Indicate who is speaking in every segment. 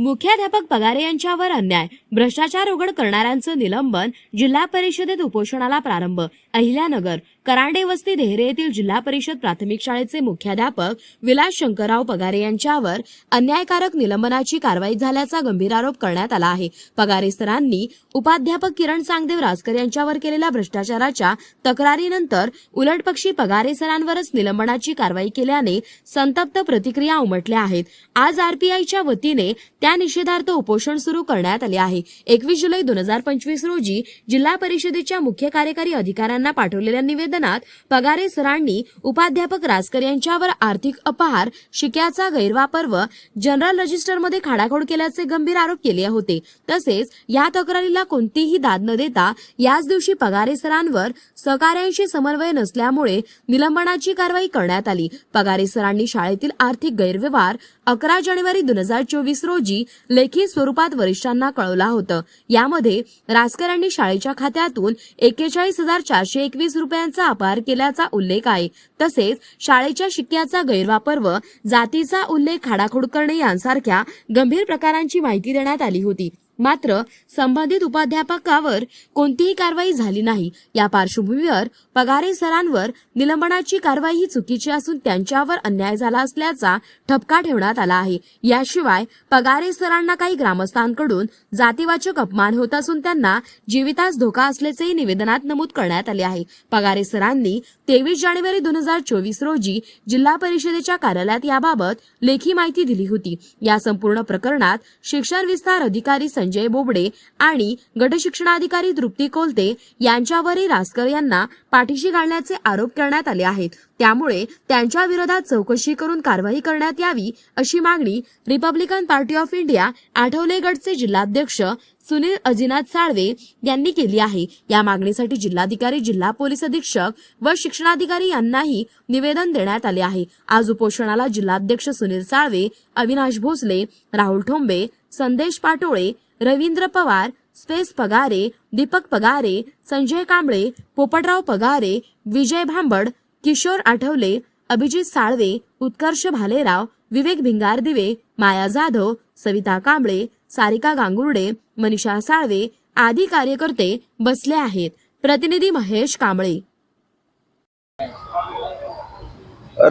Speaker 1: मुख्याध्यापक पगारे यांच्यावर अन्याय भ्रष्टाचार उघड करणाऱ्यांचं निलंबन जिल्हा परिषदेत उपोषणाला प्रारंभ अहिल्यानगर करांडे वस्ती देहरे येथील जिल्हा परिषद प्राथमिक शाळेचे मुख्याध्यापक विलास शंकरराव पगारे यांच्यावर अन्यायकारक निलंबनाची कारवाई झाल्याचा गंभीर आरोप करण्यात आला आहे. पगारे सरांनी उपाध्यापक किरण सांगदेव राजकर यांच्यावर केलेल्या भ्रष्टाचाराच्या तक्रारीनंतर उलटपक्षी पगारे सरांवरच निलंबनाची कारवाई केल्याने संतप्त प्रतिक्रिया उमटल्या आहेत. आज आरपीआयच्या वतीने त्या निषेधार्थ उपोषण सुरू करण्यात आले आहे. एकवीस जुलै दोन हजार पंचवीस रोजी जिल्हा परिषदेच्या मुख्य कार्यकारी अधिकाऱ्यांना पाठवलेल्या निवेदन निवेदनात पगारे सरांनी उपाध्यापक रासकर यांच्यावर आर्थिक अपहार शिक्याचा गैरवापर व जनरल रजिस्टरमध्ये खाडाखोड केल्याचे गंभीर आरोप केले होते. तसेच या तक्रारीला कोणतीही दाद न देता याच दिवशी पगारे सरांवर सहकार्यांशी समन्वय नसल्यामुळे निलंबनाची कारवाई करण्यात आली. पगारे सरांनी शाळेतील आर्थिक गैरव्यवहार अकरा जानेवारी दोन हजार चोवीस रोजी लेखी स्वरूपात वरिष्ठांना कळवला होतं. यामध्ये रासकर यांनी शाळेच्या खात्यातून एक्केचाळीस हजार चारशे एकवीस रुपयांचा अपहार केल्याचा उल्लेख आहे. तसेच शाळेच्या शिक्क्याचा गैरवापर व जातीचा उल्लेख खाडाखोड करणे यांसारख्या गंभीर प्रकारांची माहिती देण्यात आली होती. मात्र संबंधित उपाध्यापकावर कोणतीही कारवाई झाली नाही. या पार्श्वभूमीवर पगारे सरांवर निलंबनाची कारवाई ही चुकीची असून त्यांच्यावर अन्याय झाला असल्याचा ठपका ठेवण्यात आला आहे. याशिवाय पगारे सरांना काही ग्रामस्थांकडून जातीवाचक अपमान होत असून त्यांना जीवितास धोका असल्याचेही निवेदनात नमूद करण्यात आले आहे. पगारे सरांनी तेवीस जानेवारी दोन हजार चोवीस रोजी जिल्हा परिषदेच्या कार्यालयात याबाबत लेखी माहिती दिली होती. या संपूर्ण प्रकरणात शिक्षण विस्तार अधिकारी संजय बोबडे आणि गटशिक्षणाधिकारी तृप्ती कोलते यांच्यावरही रासकर यांना पाठीशी घालण्याचे आरोप करण्यात आले आहेत. त्यामुळे त्यांच्या विरोधात चौकशी करून कारवाई करण्यात यावी अशी मागणी रिपब्लिकन पार्टी ऑफ इंडिया आठवलेगडचे जिल्हाध्यक्ष सुनील अजिनाथ साळवे यांनी केली आहे. या मागणीसाठी जिल्हाधिकारी जिल्हा पोलीस अधीक्षक व शिक्षणाधिकारी यांनाही निवेदन देण्यात आले आहे. आज उपोषणाला जिल्हाध्यक्ष सुनील साळवे अविनाश भोसले राहुल ठोंबे संदेश पाटोळे रवींद्र पवार स्पेस पगारे दीपक पगारे संजय कांबळे पोपटराव पगारे विजय भांबड किशोर आठवले अभिजित साळवे उत्कर्ष भालेराव विवेक भिंगारदिवे माया जाधव सविता कांबळे सारिका गांगुर्डे मनीषा साळवे आदी कार्यकर्ते बसले आहेत. प्रतिनिधी Mahesh Kamble.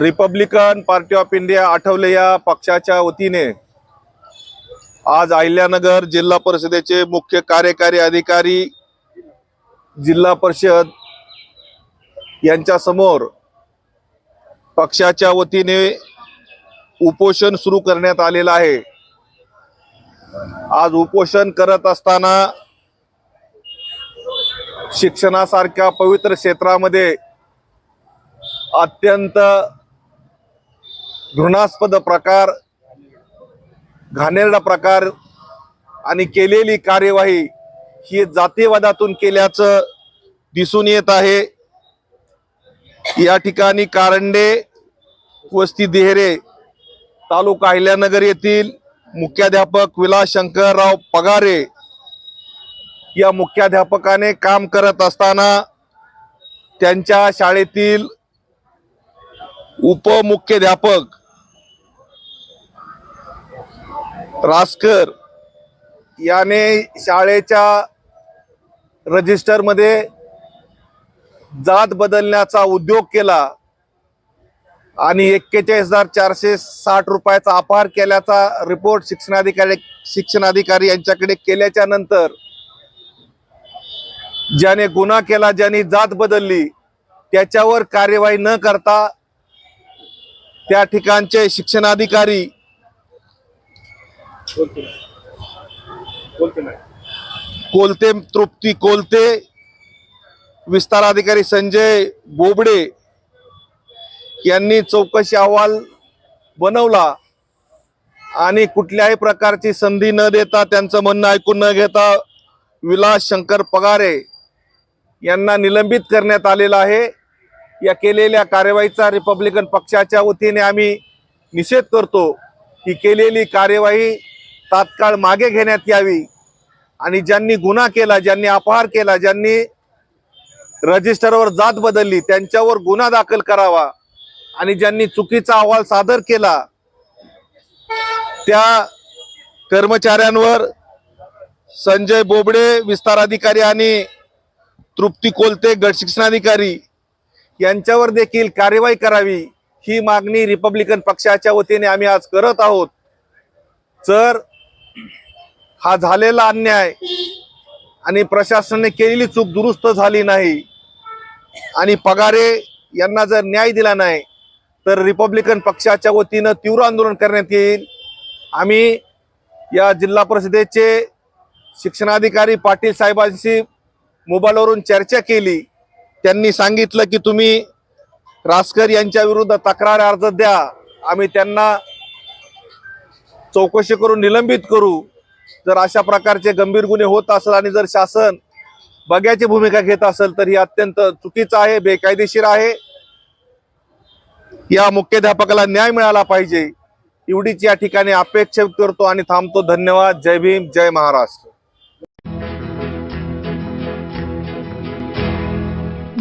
Speaker 2: Republican party of India Athawale या पक्षाच्या वतीने आज अहिल्यानगर जिल्हा परिषदेचे मुख्य कार्यकारी अधिकारी जिल्हा परिषद यांच्या समोर पक्षाच्या वतीने उपोषण सुरू करण्यात आलेलं आहे. आज उपोषण करत असताना शिक्षणासारख्या पवित्र क्षेत्रामध्ये अत्यंत घृणास्पद प्रकार घाणेरडा प्रकार आणि केलेली कार्यवाही ही जातीवादातून केल्याचं दिसून येत आहे. या ठिकाणी कारंडे वस्ती देहरे तालुका अहिल्यानगर येथील मुख्याध्यापक विलास शंकरराव पगारे या मुख्याध्यापकाने काम करत असताना त्यांच्या शाळेतील उपमुख्याध्यापक रासकर याने शाळेच्या रजिस्टरमध्ये जात बदलण्याचा उद्योग केला आणि एक्केचाळीस हजार चारशे साठ रुपयाचा अपहार केल्याचा रिपोर्ट शिक्षणाधिकारी शिक्षणाधिकारी यांच्याकडे केल्याच्यानंतर ज्याने गुन्हा केला ज्याने जात बदलली त्याच्यावर कार्यवाही न करता त्या ठिकाणचे शिक्षणाधिकारी कोलते तृप्ती कोलते विस्तार अधिकारी संजय बोबडे यांनी चौकशी अहवाल बनवला आणि कुठल्याही प्रकारची संधी न देता त्यांचं म्हणणं ऐकून न घेता विलास शंकर पगारे यांना निलंबित करण्यात आलेलं आहे. या केलेल्या कार्यवाहीचा रिपब्लिकन पक्षाच्या वतीने आम्ही निषेध करतो ही केलेली कार्यवाही तात्काळ मागे घेण्यात यावी. आणि ज्यांनी गुन्हा केला ज्यांनी अपहार केला ज्यांनी रजिस्टरवर जात बदलली त्यांच्यावर गुन्हा दाखल करावा. आणि ज्यांनी चुकीचा अहवाल सादर केला त्या कर्मचाऱ्यांवर संजय बोबडे विस्तार अधिकारी आणि तृप्ती कोलते गट शिक्षणाधिकारी यांच्यावर देखील कार्यवाही करावी. ही मागणी रिपब्लिकन पक्षाच्या वतीने आम्ही आज करत आहोत. जर हा झालेला अन्याय. आणि प्रशासनाने केलेली चूक दुरुस्त झाली नाही. आणि पगारे यांना जर न्याय दिला नाही तर रिपब्लिकन पक्षाच्या वतीनं तीव्र आंदोलन करण्यात येईल. आम्ही या जिल्हा परिषदेचे शिक्षणाधिकारी पाटील साहेबांशी मोबाईलवरून चर्चा केली. त्यांनी सांगितलं की तुम्ही रासकर यांच्या विरुद्ध तक्रार अर्ज द्या. आम्ही त्यांना चौकशी करून निलंबित करू. जर अशा प्रकारचे गंभीर गुन्हे होत असेल आणि जर शासन बघ्याची भूमिका घेत असेल तर ही अत्यंत चुकीचं आहे बेकायदेशीर आहे. या मुख्याध्यापकाला न्याय मिळाला पाहिजे. एवढीच या ठिकाणी अपेक्षा करतो आणि थांबतो. धन्यवाद. जय भीम. जय महाराष्ट्र.